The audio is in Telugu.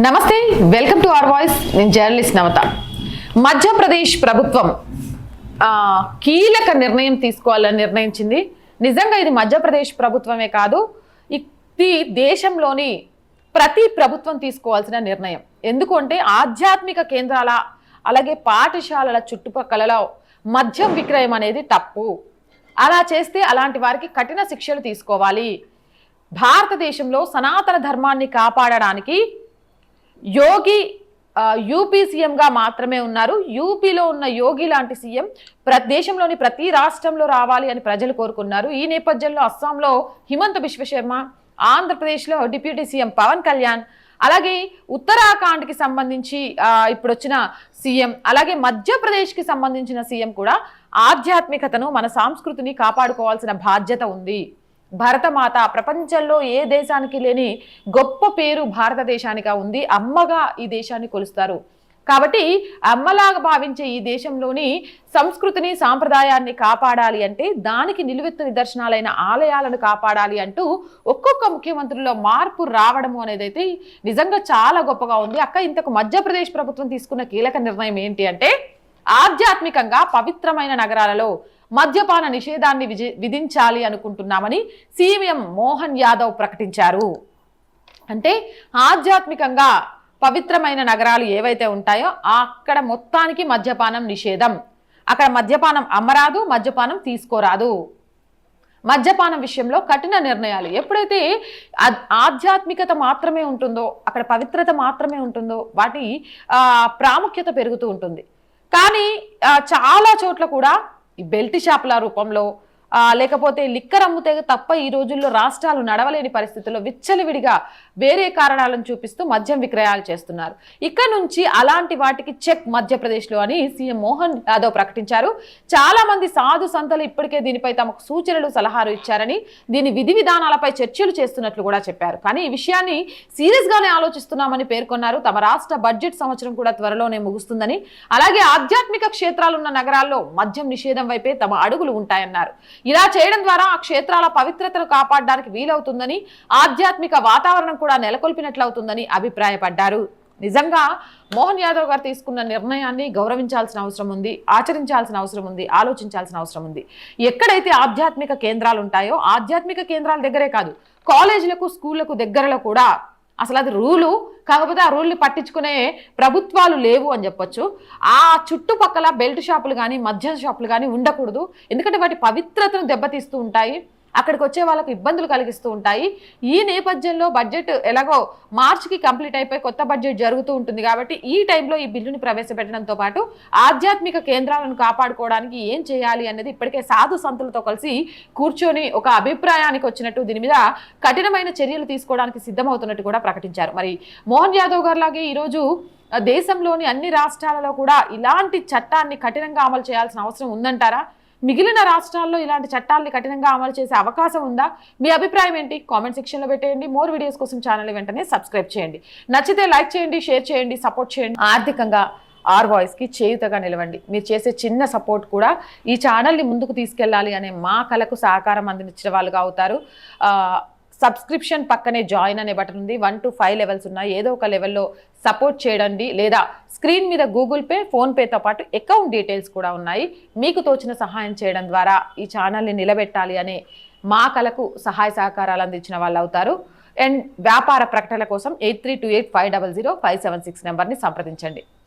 నమస్తే వెల్కమ్ టు అవర్ వాయిస్ నేను జర్నలిస్ట్ నవత. మధ్యప్రదేశ్ ప్రభుత్వం కీలక నిర్ణయం తీసుకోవాలని నిర్ణయించింది. నిజంగా ఇది మధ్యప్రదేశ్ ప్రభుత్వమే కాదు ఇది దేశంలోని ప్రతి ప్రభుత్వం తీసుకోవాల్సిన నిర్ణయం. ఎందుకంటే ఆధ్యాత్మిక కేంద్రాల అలాగే పాఠశాలల చుట్టుపక్కలలో మద్యం విక్రయం అనేది తప్పు. అలా చేస్తే అలాంటి వారికి కఠిన శిక్షలు తీసుకోవాలి. భారతదేశంలో సనాతన ధర్మాన్ని కాపాడడానికి యోగి యూపీ సీఎంగా మాత్రమే ఉన్నారు. యూపీలో ఉన్న యోగి లాంటి సీఎం ప్ర దేశంలోని ప్రతి రాష్ట్రంలో రావాలి అని ప్రజలు కోరుకున్నారు. ఈ నేపథ్యంలో అస్సాంలో హిమంత విశ్వశర్మ ఆంధ్రప్రదేశ్లో డిప్యూటీ సీఎం పవన్ కళ్యాణ్ అలాగే ఉత్తరాఖండ్కి సంబంధించి ఇప్పుడు వచ్చిన సీఎం అలాగే మధ్యప్రదేశ్కి సంబంధించిన సీఎం కూడా ఆధ్యాత్మికతను మన సంస్కృతిని కాపాడుకోవాల్సిన బాధ్యత ఉంది. భరతమాత. ప్రపంచంలో ఏ దేశానికి లేని గొప్ప పేరు భారతదేశానిగా ఉంది. అమ్మగా ఈ దేశాన్ని కొలుస్తారు. కాబట్టి అమ్మలాగా భావించే ఈ దేశంలోని సంస్కృతిని సాంప్రదాయాన్ని కాపాడాలి అంటే దానికి నిలువెత్తు నిదర్శనాలైన ఆలయాలను కాపాడాలి అంటూ ఒక్కొక్క ముఖ్యమంత్రుల్లో మార్పు రావడము అనేది అయితే నిజంగా చాలా గొప్పగా ఉంది. అక్క ఇంతకు మధ్యప్రదేశ్ ప్రభుత్వం తీసుకున్న కీలక నిర్ణయం ఏంటి అంటే ఆధ్యాత్మికంగా పవిత్రమైన నగరాలలో మద్యపాన నిషేధాన్ని విధించాలి అనుకుంటున్నామని సీఎం మోహన్ యాదవ్ ప్రకటించారు. అంటే ఆధ్యాత్మికంగా పవిత్రమైన నగరాలు ఏవైతే ఉంటాయో అక్కడ మొత్తానికి మద్యపానం నిషేధం. అక్కడ మద్యపానం అమ్మరాదు మద్యపానం తీసుకోరాదు. మద్యపానం విషయంలో కఠిన నిర్ణయాలు. ఎప్పుడైతే ఆధ్యాత్మికత మాత్రమే ఉంటుందో అక్కడ పవిత్రత మాత్రమే ఉంటుందో వాటి ప్రాముఖ్యత పెరుగుతూ ఉంటుంది. కానీ చాలా చోట్ల కూడా ఈ బెల్ట్ షాపుల రూపంలో లేకపోతే లిక్కర్ అమ్ముతే తప్ప ఈ రోజుల్లో రాష్ట్రాలు నడవలేని పరిస్థితుల్లో విచ్చలవిడిగా వేరే కారణాలను చూపిస్తూ మద్యం విక్రయాలు చేస్తున్నారు. ఇక్కడ నుంచి అలాంటి వాటికి చెక్ మధ్యప్రదేశ్లో అని సీఎం మోహన్ యాదవ్ ప్రకటించారు. చాలా మంది సాధు సంతలు ఇప్పటికే దీనిపై తమకు సూచనలు సలహాలు ఇచ్చారని దీని విధి విధానాలపై చర్చలు చేస్తున్నట్లు కూడా చెప్పారు. కానీ ఈ విషయాన్ని సీరియస్ గానే ఆలోచిస్తున్నామని పేర్కొన్నారు. తమ రాష్ట్ర బడ్జెట్ సంవత్సరం కూడా త్వరలోనే ముగుస్తుందని. అలాగే ఆధ్యాత్మిక క్షేత్రాలున్న నగరాల్లో మద్యం నిషేధం వైపే తమ అడుగులు ఉంటాయన్నారు. ఇలా చేయడం ద్వారా ఆ క్షేత్రాల పవిత్రతను కాపాడడానికి వీలవుతుందని ఆధ్యాత్మిక వాతావరణం కూడా నెలకొల్పినట్లవుతుందని అభిప్రాయపడ్డారు. నిజంగా మోహన్ యాదవ్ గారు తీసుకున్న నిర్ణయాన్ని గౌరవించాల్సిన అవసరం ఉంది ఆచరించాల్సిన అవసరం ఉంది ఆలోచించాల్సిన అవసరం ఉంది. ఎక్కడైతే ఆధ్యాత్మిక కేంద్రాలు ఉంటాయో ఆధ్యాత్మిక కేంద్రాల దగ్గరే కాదు కాలేజీలకు స్కూళ్ళకు దగ్గరలో కూడా అసలు అది రూలు కాకపోతే ఆ రూల్ని పట్టించుకునే ప్రభుత్వాలు లేవు అని చెప్పొచ్చు. ఆ చుట్టుపక్కల బెల్ట్ షాపులు కానీ మద్యం షాపులు కానీ ఉండకూడదు. ఎందుకంటే వాటి పవిత్రతను దెబ్బతీస్తూ ఉంటాయి. అక్కడికి వచ్చే వాళ్ళకు ఇబ్బందులు కలిగిస్తూ ఉంటాయి. ఈ నేపథ్యంలో బడ్జెట్ ఎలాగో మార్చికి కంప్లీట్ అయిపోయి కొత్త బడ్జెట్ జరుగుతూ ఉంటుంది కాబట్టి ఈ టైంలో ఈ బిల్లుని ప్రవేశపెట్టడంతో పాటు ఆధ్యాత్మిక కేంద్రాలను కాపాడుకోవడానికి ఏం చేయాలి అనేది ఇప్పటికే సాధు సంతులతో కలిసి కూర్చొని ఒక అభిప్రాయానికి వచ్చినట్టు దీని మీద కఠినమైన చర్యలు తీసుకోవడానికి సిద్ధమవుతున్నట్టు కూడా ప్రకటించారు. మరి మోహన్ యాదవ్ గారు లాగే ఈరోజు దేశంలోని అన్ని రాష్ట్రాలలో కూడా ఇలాంటి చట్టాన్ని కఠినంగా అమలు చేయాల్సిన అవసరం ఉందంటారా? మిగిలిన రాష్ట్రాల్లో ఇలాంటి చట్టాలని కఠినంగా అమలు చేసే అవకాశం ఉందా? మీ అభిప్రాయం ఏంటి? కామెంట్ సెక్షన్లో పెట్టేయండి. మోర్ వీడియోస్ కోసం ఛానల్ వెంటనే సబ్స్క్రైబ్ చేయండి. నచ్చితే లైక్ చేయండి షేర్ చేయండి సపోర్ట్ చేయండి. ఆర్థికంగా ఆర్ వాయిస్కి చేయుతగా నిలవండి. మీరు చేసే చిన్న సపోర్ట్ కూడా ఈ ఛానల్ని ముందుకు తీసుకెళ్ళాలి అనే మా కళకు సహకారం అందించిన వాళ్ళుగా అవుతారు. సబ్స్క్రిప్షన్ పక్కనే జాయిన్ అనే బటన్ ఉంది. వన్ టు ఫైవ్ లెవెల్స్ ఉన్నాయి. ఏదో ఒక లెవెల్లో సపోర్ట్ చేయండి. లేదా స్క్రీన్ మీద గూగుల్ పే ఫోన్పేతో పాటు అకౌంట్ డీటెయిల్స్ కూడా ఉన్నాయి. మీకు తోచిన సహాయం చేయడం ద్వారా ఈ ఛానల్ని నిలబెట్టాలి అనే మా కళకు సహాయ సహకారాలు అందించిన వాళ్ళు అవుతారు. అండ్ వ్యాపార ప్రకటనల కోసం eight three two eight five double zero five seven six నెంబర్ని సంప్రదించండి.